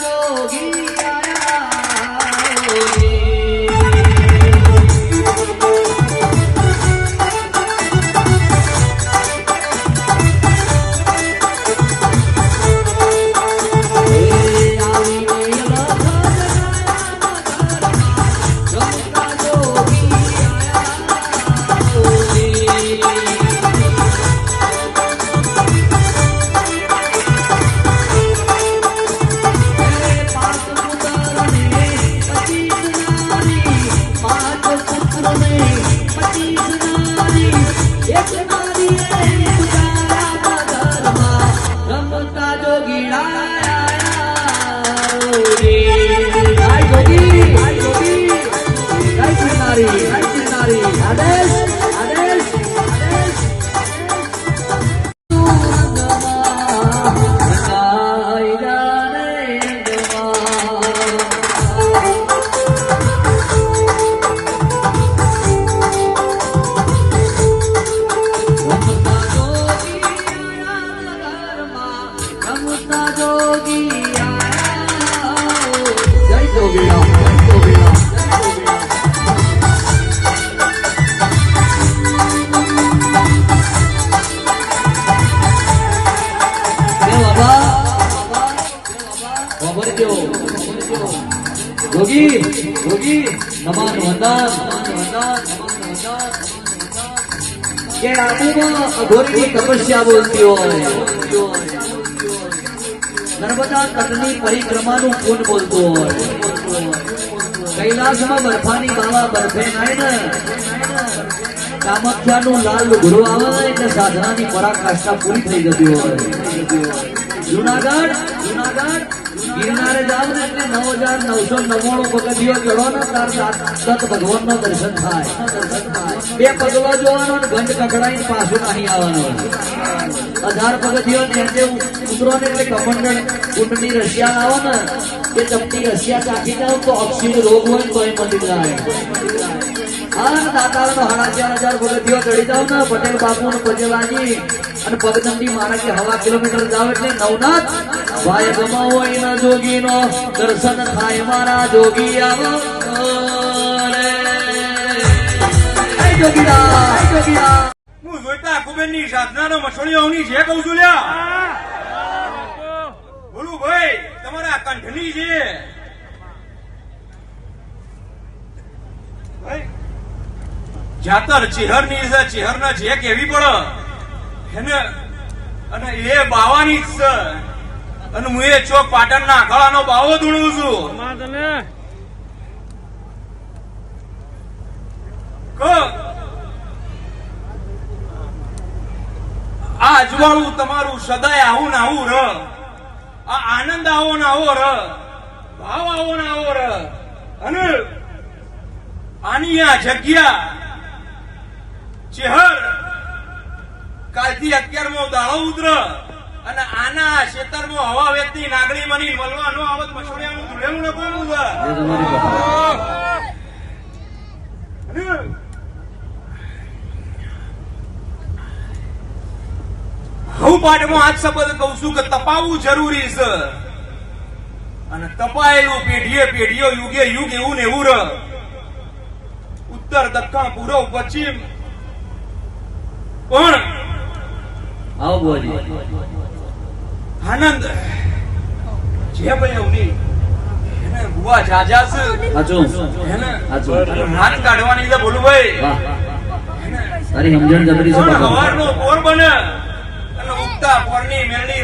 જોગી આયા जोगिया जय जोगिया जय जोगिया जोगी जोगी नमन वंदन કે આબુમાં અઘોરીની તપસ્યા બોલતી હોય નર્મદા તટની પરિક્રમાનું પૂન બોલતું કૈલાસમાં બરફાની બાવા બરફે નાય કામાખ્યાનું લાલ ગુરુ આવે એટલે સાધનાની પરાકાષ્ઠા પૂરી થઈ જતી હોય. જુનાગઢ જુનાગઢ. ગિરનારે જાવ ને એટલે નવ હજાર નવસો નવ્વાણું પગથિયો ચડો ને તાર સત ભગવાનનું દર્શન થાય. બે પગલો જોવાનો ને ઘંટ કકડાઈ પાછું નહીં આવવાનું હજાર પગથિયો નીચે ઉતરો ને એટલે કમંડળ કુંડની રશિયા આવો ને એ ચપટી રશિયા ચાખી જાવ તો અક્ષીણ રોગ હોય તો એ મંદિર જાય. હા દાતારનો સાડા ચાર હજાર પગથિયો ચડી જાવ ને, પટેલ બાપુ ને પટેલાજી અને પગદંડી મારા કે હવા કિલોમીટર જાવ એટલે નવનાથ ભાઈ ગમાવો એના જોગીનો. દર્શન થાય મારા જોગી આવો. હું જોઈતા કુબેરની સાધનાનો મસળીઓની છે કઉ છું લ્યા. બોલું ભાઈ, તમારા કંઠની છે. જાતર જાતર ચેહરની છે ચેહરના જે કેવી પડે. એને અને એ બાવાની જ છે. અને હું એ ચોક પાટણના અખાડાનો બાવો ધૂણું છું. આ અજવાળું તમારું સદાય આવું ને આવું ર. આ આનંદ આવો ને આવો ર. ભાવ આવો ને આવો ર. અને આની આ જગ્યા ચેહર કાલથી અત્યારમો દાળો ઉતર અને આના ક્ષેત્રમાં હવા વેચતી નાગણી મની મળવાનો આવત મસોડિયાનું ધૂળેલું હું પાઠમાં આજ શબ્દ કહું છું કે તપાવવું જરૂરી છે. અને તપાયેલું પેઢીએ પેઢીઓ યુગે યુગ એવું ને એવું રહ. ઉત્તર દક્ષિણ પૂર્વ પશ્ચિમ. પણ આવો બોલી આનંદ. જે ભાઈ ઉની એને બુવા જાજા છે. એને સાચું હાથ કાઢવાની છે બોલું ભાઈ. તારી સમજણ જબરી છે હવારનો પોર બને અને ઉગતા પોરની મેળની